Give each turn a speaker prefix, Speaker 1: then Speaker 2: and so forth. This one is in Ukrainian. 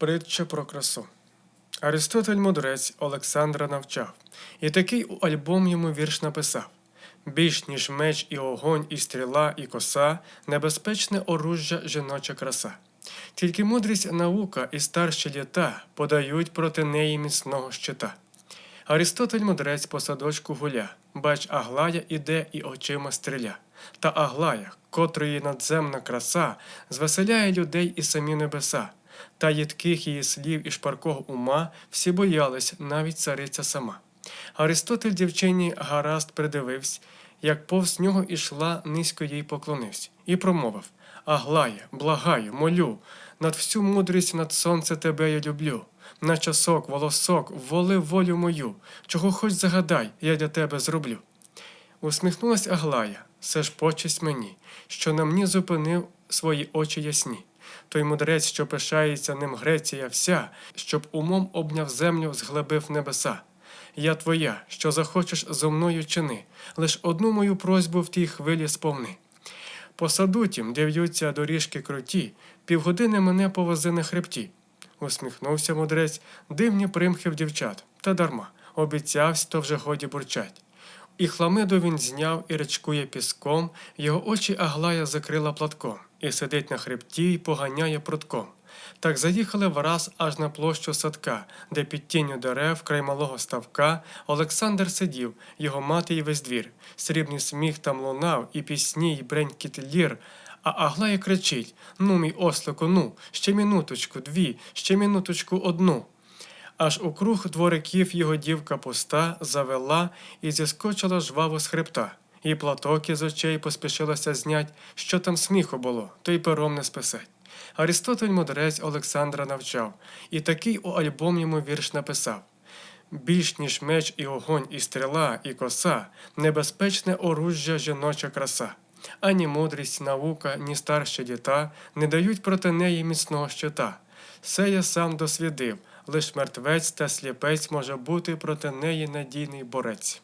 Speaker 1: Притча про красу. Аристотель мудрець Олександра навчав, і такий у альбом йому вірш написав: більш ніж меч і огонь, і стріла, і коса, небезпечне оружжя жіноча краса. Тільки мудрість наука і старші літа подають проти неї міцного щита. Аристотель мудрець по садочку гуля, бач, Аглая іде і очима стріля. Та Аглая, котрої надземна краса, звеселяє людей і самі небеса. Та їдких її слів і шпаркого ума всі боялись, навіть цариця сама. Аристотель дівчині гаразд придивився, як повз нього ішла, низько їй поклонився, і промовив Аглая, благаю, молю, над всю мудрість над сонце тебе я люблю. На часок, волосок, воли волю мою, чого хоч загадай, я для тебе зроблю. Усміхнулась Аглая, все ж почесть мені, що на мені зупинив свої очі ясні. Той мудрець, що пишається ним Греція вся, щоб умом обняв землю, зглибив небеса. Я твоя, що захочеш зо мною чини, лиш одну мою просьбу в тій хвилі сповни. По саду тім, де доріжки круті, півгодини мене повози на хребті. Усміхнувся мудрець, дивні примхи в дівчат, та дарма, обіцявсь, то вже годі бурчать. І хламиду він зняв і речкує піском, його очі Аглая закрила платком, і сидить на хребті й поганяє прутком. Так заїхали враз аж на площу садка, де під тінню дерев край малого ставка Олександр сидів, його мати й весь двір. Срібний сміх там лунав, і пісні, й бренькіт лір. А Аглая кричить: Ну, мій ослику, ну, ще минуточку, дві, ще минуточку одну. Аж у круг двориків його дівка пуста завела і зіскочила жваво з хребта. І платок із очей поспішилася знять, що там сміху було, то й пером не списать. Аристотель мудрець Олександра навчав, і такий у альбом йому вірш написав. Більш ніж меч і огонь, і стріла, і коса, небезпечне оружжя жіноча краса. Ані мудрість, наука, ні старші діта не дають проти неї міцного щита. Це я сам досвідив, лиш мертвець та сліпець може бути проти неї надійний борець.